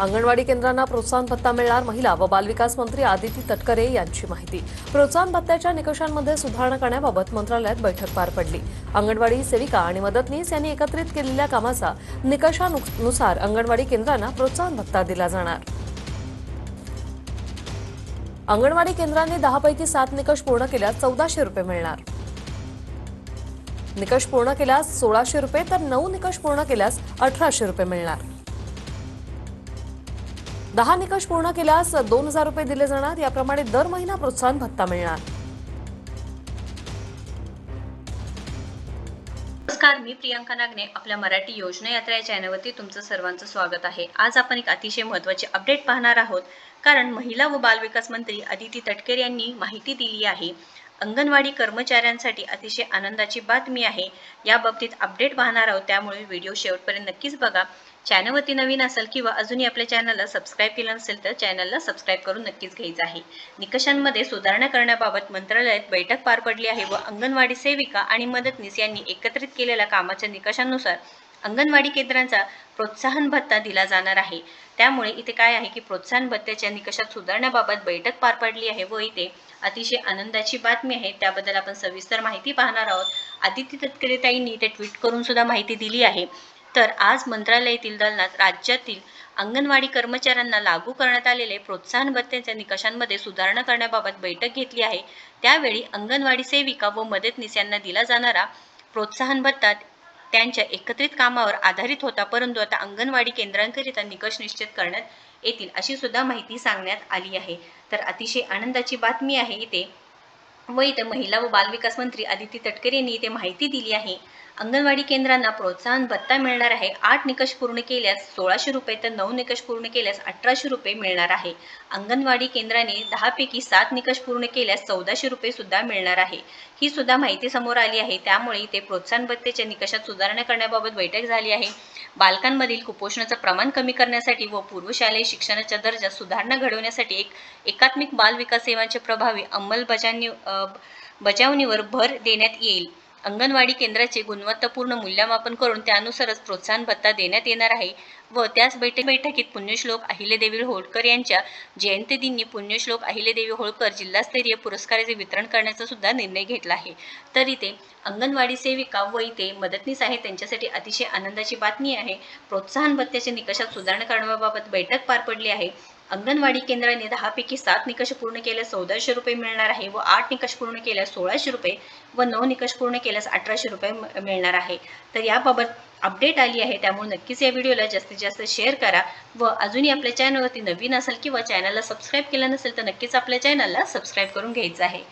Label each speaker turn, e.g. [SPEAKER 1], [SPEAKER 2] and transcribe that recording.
[SPEAKER 1] अंगणवाडी केंद्रांना प्रोत्साहन भत्ता मिळणार महिला व बालविकास मंत्री आदिती तटकरे यांची माहिती. प्रोत्साहन भत्त्याच्या निकषांमध्ये सुधारणा करण्याबाबत मंत्रालयात बैठक पार पडली. अंगणवाडी सेविका आणि मदतनीस यांनी एकत्रित केलेल्या कामाचा निकषानुसार अंगणवाडी केंद्रांना प्रोत्साहन भत्ता दिला जाणार. अंगणवाडी केंद्रांनी दहापैकी सात निकष पूर्ण केल्यास चौदाशे रुपये मिळणार. निकष पूर्ण केल्यास सोळाशे रुपये तर नऊ निकष पूर्ण केल्यास अठराशे रुपये मिळणार. दहा निकष पूर्ण केल्यास दोन हजार रुपये दिले जाणार. याप्रमाणे दर महिना प्रोत्साहन भत्ता मिळणार.
[SPEAKER 2] नमस्कार मी प्रियांका नागने आपल्या मराठी योजना यात्रा या चॅनलवरती तुमचं सर्वांचं स्वागत आहे. आज आपण एक अतिशय महत्त्वाचे अपडेट पाहणार आहोत. कारण महिला व बालविकास मंत्री अदिती तटकर यांनी माहिती दिली आहे. अंगणवाडी कर्मचाऱ्यांसाठी अतिशय आनंदाची बातमी आहे. या बाबतीत अपडेट पाहणार आहोत. त्यामुळे व्हिडिओ शेवटपर्यंत नक्कीच बघा. चॅनलवरती नवीन असेल किंवा अजूनही आपल्या चॅनलला सबस्क्राईब केलं नसेल तर चॅनलला सबस्क्राईब करून नक्कीच घ्यायचं आहे. निकषांमध्ये सुधारणा करण्याबाबत मंत्रालयात बैठक पार पडली आहे व अंगणवाडी सेविका आणि मदतनीस यांनी एकत्रित केलेल्या कामाच्या निकषांनुसार अंगणवाडी केंद्रांचा प्रोत्साहन भत्ता दिला जाणार आहे. त्यामुळे इथे काय आहे की प्रोत्साहन भत्त्याच्या निकषात सुधारण्याबाबत बैठक पार पडली आहे व इथे अतिशय आनंदाची बातमी आहे. त्याबद्दल आपण सविस्तर माहिती पाहणार आहोत. आदित्य तटकरे ताईंनी ते ट्विट करून सुद्धा माहिती दिली आहे. तर आज मंत्रालयातील दालनात राज्यातील अंगणवाडी कर्मचाऱ्यांना लागू करण्यात आलेले प्रोत्साहन भत्त्याच्या निकषांमध्ये सुधारणा करण्याबाबत बैठक घेतली आहे. त्यावेळी अंगणवाडी सेविका व मदतनीस यांना दिला जाणारा प्रोत्साहन भत्ता त्यांच्या एकत्रित कामावर आधारित होता परंतु आता अंगणवाडी केंद्रांकरिता निकष निश्चित करण्यात येतील अशी सुद्धा माहिती सांगण्यात आली आहे. तर अतिशय आनंदाची बातमी आहे इथे. व इथं महिला व बालविकास मंत्री आदिती तटकरे यांनी इथे माहिती दिली आहे. अंगणवाडी केंद्रांना प्रोत्साहन भत्ता मिळणार आहे. आठ निकष पूर्ण केल्यास सोळाशे रुपये तर नऊ निकष पूर्ण केल्यास अठराशे रुपये मिळणार आहे. अंगणवाडी केंद्राने दहापैकी सात निकष पूर्ण केल्यास चौदाशे रुपये सुद्धा मिळणार आहे. ही सुद्धा माहिती समोर आली आहे. त्यामुळे इथे प्रोत्साहन भत्तेच्या निकषात सुधारणा करण्याबाबत बैठक झाली आहे. बालकांमधील कुपोषणाचं प्रमाण कमी करण्यासाठी व पूर्वशालेय शिक्षणाच्या दर्जा सुधारणा घडवण्यासाठी एक एकात्मिक बाल विकास सेवांचे प्रभावी अंमलबजावणी बजावणीवर भर देण्यात येईल. अंगणवाडी केंद्राचे गुणवत्तापूर्ण मूल्यमापन करून त्यानुसारच प्रोत्साहन भत्ता देण्यात येणार आहे व त्याच बैठक बैठकीत पुण्यश्लोक अहिलेदेवी होळकर यांच्या जयंतीदिनी पुण्यश्लोक अहिलेदेवी होळकर जिल्हास्तरीय पुरस्काराचे वितरण करण्याचा सुद्धा निर्णय घेतला आहे. तर इथे अंगणवाडी सेविका व इथे मदतनीस आहे त्यांच्यासाठी अतिशय आनंदाची बातमी आहे. प्रोत्साहन भत्त्याच्या निकषात सुधारणा करण्याबाबत बैठक पार पडली आहे. अंगणवाडी केंद्राने दहापैकी सात निकष पूर्ण केल्यास चौदाशे रुपये मिळणार आहे व आठ निकष पूर्ण केल्यास सोळाशे रुपये व नऊ निकष पूर्ण केल्यास अठराशे रुपये मिळणार आहे. तर याबाबत अपडेट आली आहे त्यामुळे नक्कीच या व्हिडिओला जास्तीत जास्त शेअर करा व अजूनही आपल्या चॅनलवरती नवीन असेल किंवा चॅनलला सबस्क्राईब केलं नसेल तर नक्कीच आपल्या चॅनलला सबस्क्राईब करून घ्यायचं आहे.